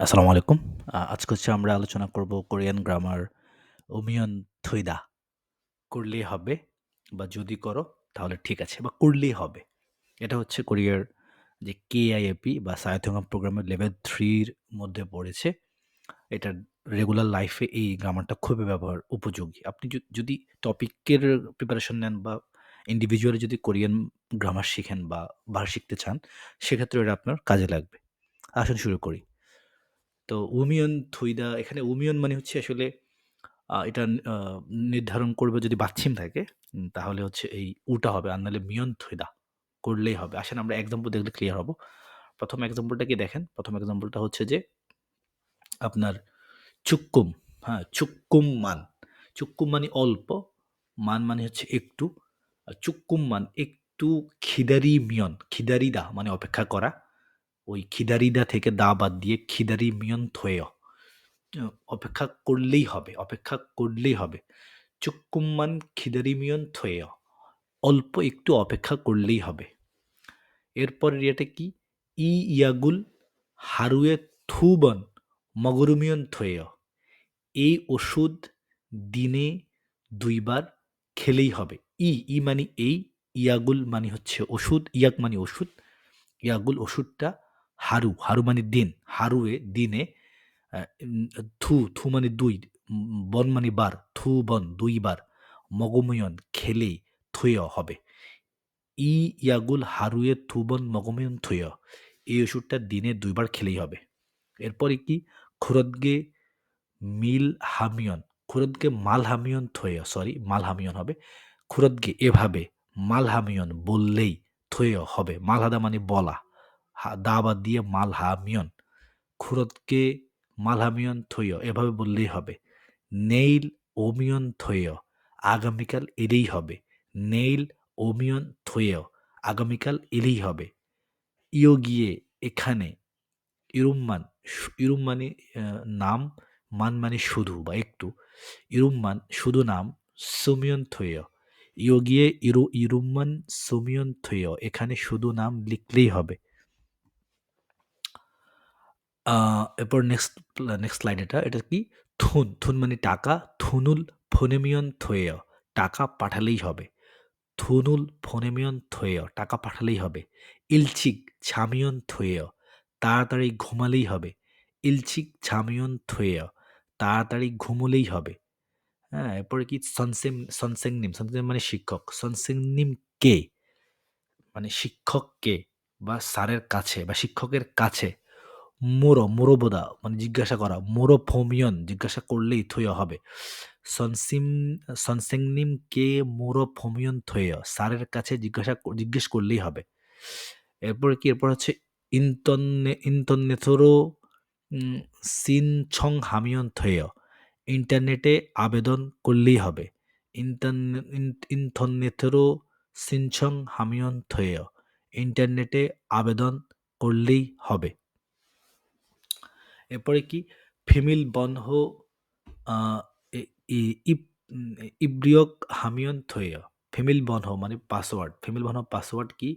আসসালামু আলাইকুম। আজকে হচ্ছে আমরা আলোচনা করব কোরিয়ান গ্রামার ওমিয়ন থুইদা। করলেই হবে বা যদি করো তাহলে ঠিক আছে বা করলেই হবে। এটা হচ্ছে কোরিয়ার যে কে কেআইএপি বা সায়োথঙ্গাম প্রোগ্রামের লেভেল থ্রির মধ্যে পড়েছে। এটা রেগুলার লাইফে এই গ্রামারটা খুবই ব্যবহার উপযোগী। আপনি যদি টপিকের প্রিপারেশন নেন বা ইন্ডিভিজুয়ালি যদি কোরিয়ান গ্রামার শিখেন বা ভাষা শিখতে চান, সেক্ষেত্রে এটা আপনার কাজে লাগবে। আসুন শুরু করি। তো উমিয়ন থুইদা এখানে উমিয়ন মানে হচ্ছে আসলে এটা নির্ধারণ করবে যদি বাচ্ছিম থাকে তাহলে হচ্ছে এই উটা হবে। আর নাহলে মিয়ন থুইদা করলেই হবে। আসেন আমরা এক্সাম্পল দেখলে ক্লিয়ার হব। প্রথম এক্সাম্পলটা কি দেখেন? প্রথম এক্সাম্পলটা হচ্ছে যে আপনার চুক্কুম, হ্যাঁ? চুক্কুম মান। চুক্কুম মানে অল্প, মান মানে হচ্ছে একটু। চুক্কুম মান একটু খিদারি মিয়ন, খিদারিদা মানে অপেক্ষা করা। ওই খিদারিদা থেকে দা বাদ দিয়ে খিদারি মিয়ন থোয়েয়। অ অপেক্ষা করলেই হবে, অপেক্ষা করলেই হবে। চুক্কুমমান খিদারি মিয়ন থোয়েয়। অল্প একটু অপেক্ষা করলেই হবে। এরপরের ইয়েটা কি? ই ইয়াগুল হারুয়ে থুবন মগরুমিয়ন থোয়েয়। এই ওষুধ দিনে দুইবার খেলেই হবে। ই, ই মানে এই, ইয়াগুল মানে হচ্ছে ওষুধ, ইয়াক মানে ওষুধ, ইয়াগুল ওষুধটা হারু, হারু মানে দিন, হারুয়ে দিনে থু, থু মানে ২, উম বন মানে বার, থু বন ২ বার, মগময়ন খেলেই থুয় হবে। ই ইয়াগুল হারুয়ে থুবন মগময়ন থুয়। এই ওষুধটা দিনে দুইবার খেলেই হবে। এরপরে কি? খুরদগে মিল হামিয়ন, খুরদগে মাল হামিয়ন থুয়, সরি মাল হামিয়ন হবে। খুরদগে এভাবে, মাল হামিয়ন বললেই থুয় হবে। মালহাদা মানে বলা। দা বাদ দিয়ে মাল হামিয়ন। খুরদগে মালহামিয়ন থুয় এভাবে বললেই হবে। নেইল ওমিয়ন থুয় আগামীকাল এলেই হবে। নেইল ওমিয়ন থুয় আগামীকাল এলেই হবে। ইয় গিয়ে এখানে ইরুম্মান সু ইরুম মানে নাম, মান মানে শুধু বা একটু। ইরুম্মান শুধু নাম, সুমিয়ন থুয়। ইও গিয়ে ইরু ইরুম্মান সুমিয়ন থুয় এখানে শুধু নাম লিখলেই হবে। এরপর নেক্সট নেক্সট লাইন এটা। এটা কি? থুন, থুন মানে টাকা। থুনুল ফোনেমিয়ন থোয়েয় টাকা পাঠালেই হবে। থুনুল ফোনেমিয়ন থোয়েয় টাকা পাঠালেই হবে। ইলচিক ছামিয়ন থোয়েয় তাড়াতাড়ি ঘুমালেই হবে। ইলচিক ছামিয়ন থোয়েয় তাড়াতাড়ি ঘুমোলেই হবে। হ্যাঁ? এরপরে কি? সনসেম সনসেংনিম, সনসেং মানে শিক্ষক। সনসেংনিম কে? মানে শিক্ষক কে? বা স্যারের কাছে বা শিক্ষকের কাছে মোরো, মোরোবোদা মানে জিজ্ঞাসা করা। মোরো ফোমিয়ন জিজ্ঞাসা করলেই থুয় হবে। সনসিম সনসেংনিম কে মোরো ফোমিয়ন থুয়েয় স্যারের কাছে জিজ্ঞাসা জিজ্ঞেস করলেই হবে। এরপরে কি? এরপর হচ্ছে ইন্তন্নে ইন্তন্নেথোরো উম সিনছং হামিয়ন থুয়েয় ইন্টারনেটে আবেদন করলেই হবে। ইন্থনেথোরো সিনছং হামিয়ন থুয়েয় ইন্টারনেটে আবেদন করলেই হবে। এরপরে কি? ফেমিল ইব ইব্রিয়ক হামিয়ন থুয়েয় ফেমিল বনহ মানে পাসওয়ার্ড। ফেমিল বনহ পাসওয়ার্ড কি?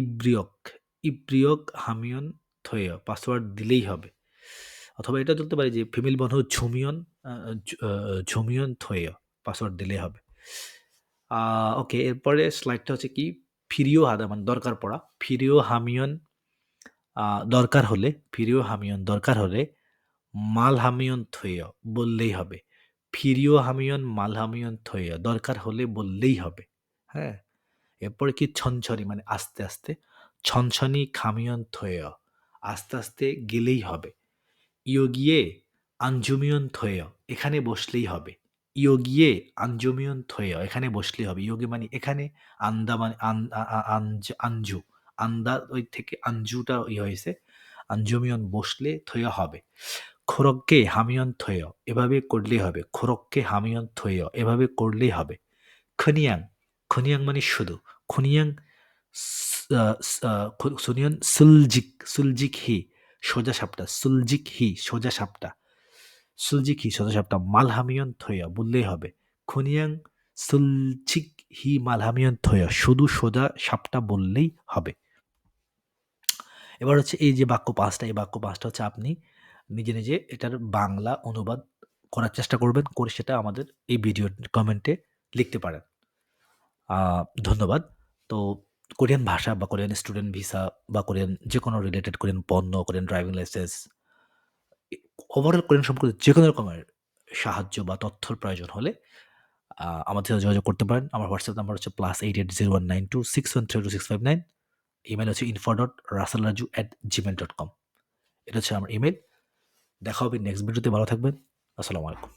ইব্রিয়ক, ইব্রিয়ক হামিয়ন থুয়েয় পাসওয়ার্ড দিলেই হবে। অথবা এটা বলতে পারি যে ফেমিল বনহ ঝুমিয়ন ঝুমিয়ন থুয়েয় পাসওয়ার্ড দিলেই হবে। ওকে এরপরে স্লাইডটা হচ্ছে কি? ফিরিও হাদা মানে দরকার পড়া। ফিরিও হামিয়ন দরকার হলে, ফিরিও হামিয়ন দরকার হলে মাল হামিয়ন থুয়েয় বললেই হবে। ফিরিও হামিয়ন মাল হামিয়ন থুয়েয় দরকার হলে বললেই হবে। হ্যাঁ? এরপরে কি? ছনছনি মানে আস্তে, আস্তে। ছনছনি খামিয়ন থুয়েয় আস্তে, আস্তে গেলেই হবে। ইও গিয়ে আঞ্জুমিয়ন থুয়েয় এখানে বসলেই হবে। ইও গিয়ে আঞ্জুমিয়ন থুয়েয় এখানে বসলেই হবে। ইয়োগে মানে এখানে, আন্দা মানে আন আ আ আনজ আঞ্জু। আন্দা ওই থেকে আঞ্জুটা ইয়ে হয়েছে। আঞ্জুমিয়ন বসলে থুয়েয় হবে। খোরককে হামিয়ন থুয়েয় এভাবে করলেই হবে। খোরককে হামিয়ন থুয়েয় এভাবে করলেই হবে। খনিয়াং, খনিয়াং মানে শুধু। খনিয়াং সুনিয়ন সুলজিক, সুলজিক হি সোজা সাপটা। সুলজিক হি সোজা সাপটা। সুলজিক হি সোজা সাপটা। মালহামিয়ন থুয়েয় বললেই হবে। খনিয়াং সুলজিক হি মালহামিয়ন থুয়েয় শুধু সোজা সাপটা বললেই হবে। এবার হচ্ছে এই যে বাক্য পাঁচটা এই বাক্য পাঁচটা হচ্ছে আপনি নিজে, নিজে এটার বাংলা অনুবাদ করার চেষ্টা করবেন। করে সেটা আমাদের এই ভিডিওর কমেন্টে লিখতে পারেন। ধন্যবাদ। তো কোরিয়ান ভাষা বা কোরিয়ান স্টুডেন্ট ভিসা বা কোরিয়ান যে কোনো রিলেটেড কোরিয়ান পণ্য, Korean driving licence overall Korean সম্পর্কে যে কোনো রকমের সাহায্য বা তথ্যর প্রয়োজন হলে আমাদের সাথে যোগাযোগ করতে পারেন। আমার হোয়াটসঅ্যাপ নাম্বার হচ্ছে +880192613269 ইমেইল হচ্ছে info dot Rasal Raju at Gmail dot com এটা হচ্ছে আমার ইমেল দেখা হবে নেক্সট ভিডিওতে। ভালো থাকবেন। আসসালামু আলাইকুম।